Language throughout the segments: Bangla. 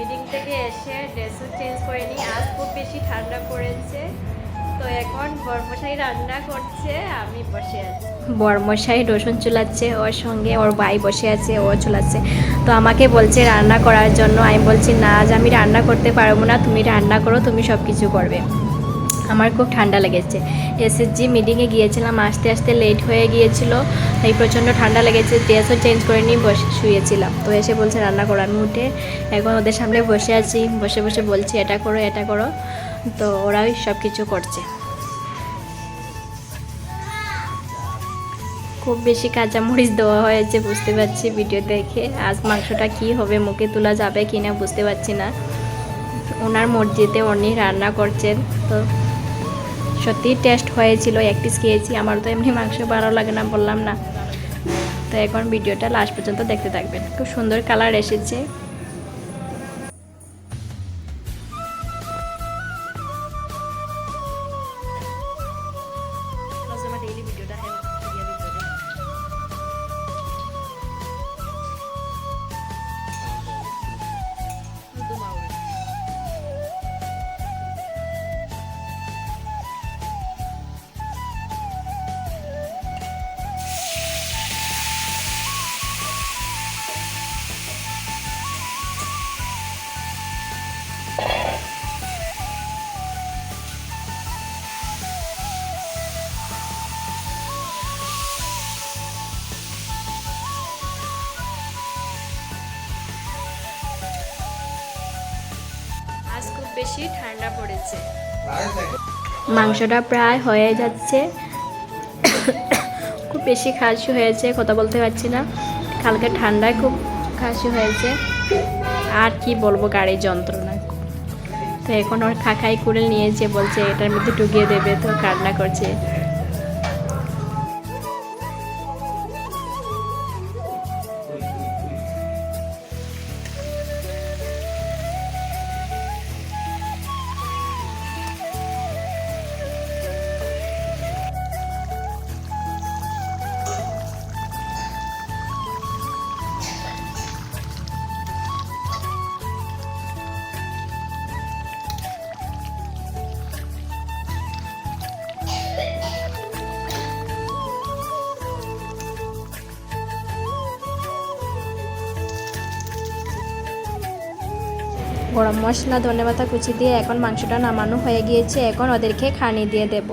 মিটিং থেকে এসে ড্রেসও চেঞ্জ করে নিই। আজ খুব বেশি ঠান্ডা পড়েছে। তো এখন বর্মশাই রান্না করছে, আমি বসে আছি। বর্মশাই রসুন চুলাচ্ছে, ওর সঙ্গে ওর ভাই বসে আছে, ও চুলাচ্ছে। তো আমাকে বলছে রান্না করার জন্য। আমি বলছি, না আজ আমি রান্না করতে পারব না, তুমি রান্না করো, তুমি সব কিছু করবে। আমার খুব ঠান্ডা লেগেছে। এসএসজি মিটিংয়ে গিয়েছিলাম, আসতে আসতে লেট হয়ে গিয়েছিল, তাই প্রচণ্ড ঠান্ডা লেগেছে ড্রেসও চেঞ্জ করে নিয়ে বসে শুয়েছিলাম। তো এসে বলছে, রান্না করো। আমি উঠে এখন ওদের সামনে বসে আছি, বসে বসে বলছি, এটা করো এটা করো। তো ওরাই সব কিছু করছে। খুব বেশি কাঁচামরিচ দেওয়া হয়েছে, বুঝতে পারছি ভিডিও দেখে। আজ মাংসটা কি হবে, মুখে তোলা যাবে কি না বুঝতে পারছি না। ওনার মসজিদে উনি রান্না করছেন, তো সত্যিই টেস্ট হয়েছিল এক পিস খেয়েছি আমার তো এমনি মাংস ভালো লাগে না, বললাম না। তো এখন ভিডিওটা লাস্ট পর্যন্ত দেখতে থাকবেন। খুব সুন্দর কালার এসেছে। বেশি ঠান্ডা পড়েছে। মাংসটা প্রায় হয়ে যাচ্ছে। খুব বেশি খাসি হয়েছে, কথা বলতে পারছি না। কালকে ঠান্ডায় খুব খাসি হয়েছে। আর কি বলব গাড়ির যন্ত্রণা। তো এখন ওর খাখাই করে নিয়েছে, বলছে এটার মধ্যে ঢুকিয়ে দেবে, তো কান্না করছে। গরম মশলা ধনেপাতা কুচি দিয়ে এখন মাংসটা নামানো হয়ে গিয়েছে। এখন ওদেরকে খানি দিয়ে দেব।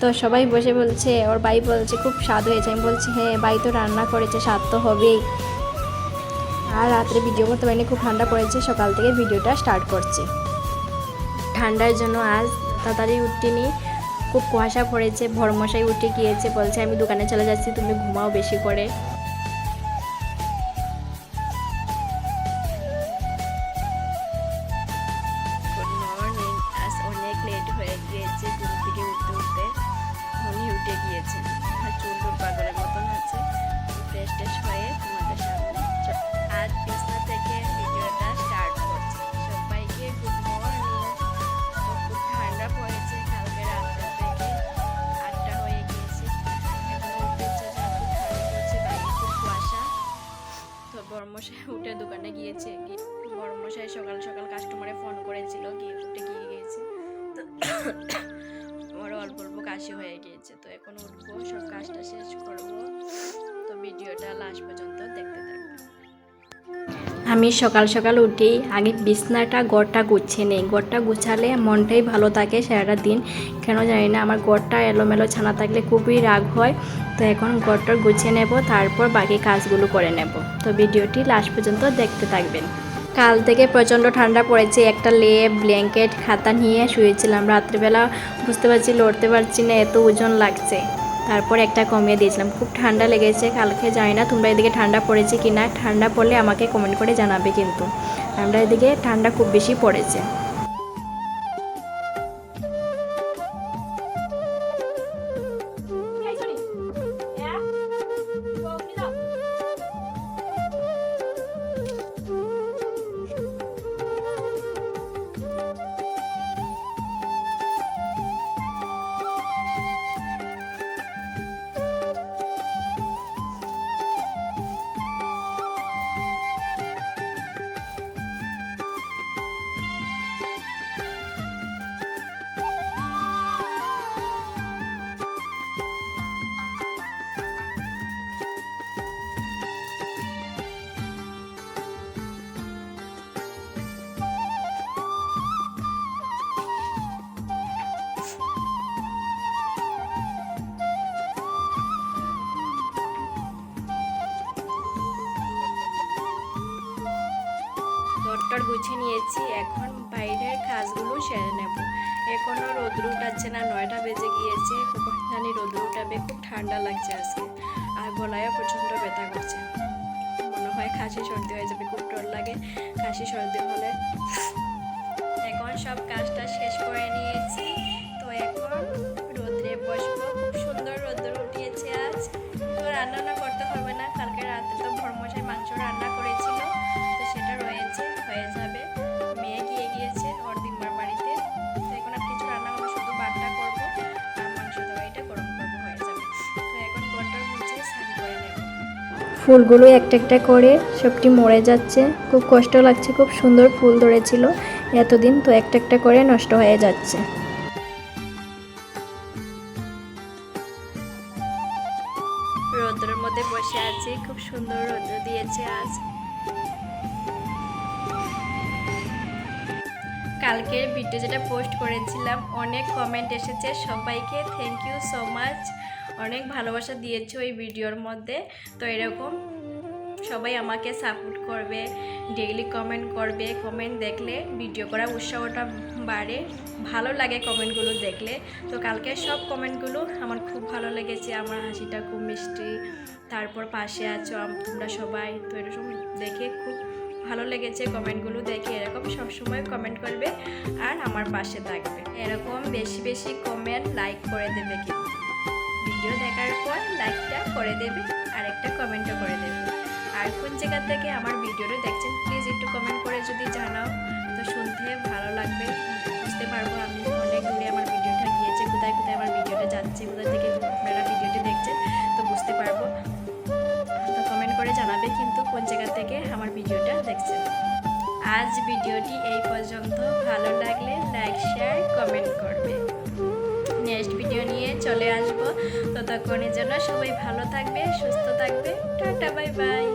তো সবাই বসে বলছে, ওর ভাই বলছে, খুব স্বাদ হয়েছে। আমি বলছি হ্যাঁ ভাই তো রান্না করেছে, স্বাদ তো হবেই। আর রাত্রে ভিডিও করতে পারিনি, খুব ঠান্ডা পড়েছে। সকাল থেকে ভিডিওটা স্টার্ট করছি। ঠান্ডার জন্য আজ তাড়াতাড়ি উঠিনি খুব কুয়াশা পড়েছে, ভরমশাই উঠে গিয়েছে, বলছে, আমি দোকানে চলে যাচ্ছি, তুমি ঘুমাও বেশি করে। অল্প হয়ে গিয়েছে। তো এখন উঠবো, সব কাজটা শেষ করব। তো ভিডিওটা লাস্ট পর্যন্ত দেখতে আমি সকাল সকাল উঠি, আগে বিছনাটা গড়টা গুছিয়ে নেই। গড়টা গুছালে মনটাই ভালো থাকে সারাটা দিন। কেন জানি না, আমার গড়টা এলোমেলো ছানা থাকলে খুবই রাগ হয়। তো এখন গড়টা গুছিয়ে নেব, তারপর বাকি কাজগুলো করে নেব। তো ভিডিওটি লাস্ট পর্যন্ত দেখতে থাকবেন। কাল থেকে প্রচণ্ড ঠান্ডা পড়েছে। একটা লেপ, ব্ল্যাঙ্কেট, খাতা নিয়ে শুয়েছিলাম। রাত্রিবেলা বুঝতে পারছি লড়তে পারছি না, এত ওজন লাগছে। তারপর একটা কমিয়ে দিয়েছিলাম। খুব ঠান্ডা লেগেছে, কালকে জানি না তোমরা এদিকে ঠান্ডা পড়েছে কি না ঠান্ডা পড়লে আমাকে কমেন্ট করে জানাবে কিন্তু। আমরা এদিকে ঠান্ডা খুব বেশি পড়েছে। নিয়েছি এখন বাইরের কাজগুলো সেরে নেব। এখনও রোদ্র উঠাচ্ছে না, নয়টা বেজে গিয়েছে। জানি রোদ্র উঠাবে খুব ঠান্ডা লাগছে আজকে। আর গলায়ও প্রচণ্ড ব্যথা করছে। মনে হয় খাসি সর্দি হয়ে যাবে, খুব ডর লাগে। খাসি সর্দি হলে ফুলগুলো একটা একটা করে সবটি মরে যাচ্ছে। খুব কষ্ট লাগছে, খুব সুন্দর ফুল ধরেছিল। এতদিন তো একটা একটা করে নষ্ট হয়ে যাচ্ছে। মধ্যে বসে আছি, খুব সুন্দর দিয়েছে আজ। কালকের ভিডিও যেটা পোস্ট করেছিলাম, অনেক কমেন্ট এসেছে। সবাইকে থ্যাংক ইউ সো মাচ অনেক ভালোবাসা দিয়েছে ওই ভিডিওর মধ্যে। তো এরকম সবাই আমাকে সাপোর্ট করবে ডেইলি কমেন্ট করবে কমেন্ট দেখলে ভিডিও করার উৎসাহটা বাড়ে। ভালো লাগে কমেন্টগুলো দেখলে। তো কালকে সব কমেন্টগুলো আমার খুব ভালো লেগেছে, আমার হাসিটা খুব মিষ্টি। তারপর পাশে আছো তোমরা সবাই। তো এরকম দেখে খুব ভালো লেগেছে কমেন্টগুলো দেখে। এরকম সবসময় কমেন্ট করবে আর আমার পাশে থাকবে। এরকম বেশি বেশি কমেন্ট লাইক করে দেবে কিন্তু ভিডিও দেখার পর লাইকটা করে দেবে আর একটা কমেন্টও করে দেবে। আর কোন জায়গা থেকে আমার ভিডিওটা দেখছেন প্লিজ একটু কমেন্ট করে যদি জানাও। তো শুনতে ভালো লাগবে, বুঝতে পারব আমি অনেক দূরে আমার ভিডিওটা গিয়েছে, কোথায় কোথায় আমার ভিডিওটা যাচ্ছে কোথায় থেকে আপনারা ভিডিওটি দেখছেন, তো বুঝতে পারব। তো কমেন্ট করে জানাবে কিন্তু কোন জায়গা থেকে আমার ভিডিওটা দেখছেন। আজ ভিডিওটি এই পর্যন্ত, ভালো লাগলে লাইক শেয়ার কমেন্ট করবে। নেক্সট ভিডিও নিয়ে চলে আসব। ততক্ষণের জন্য সবাই ভালো থাকবে, সুস্থ থাকবে। Tata, bye bye.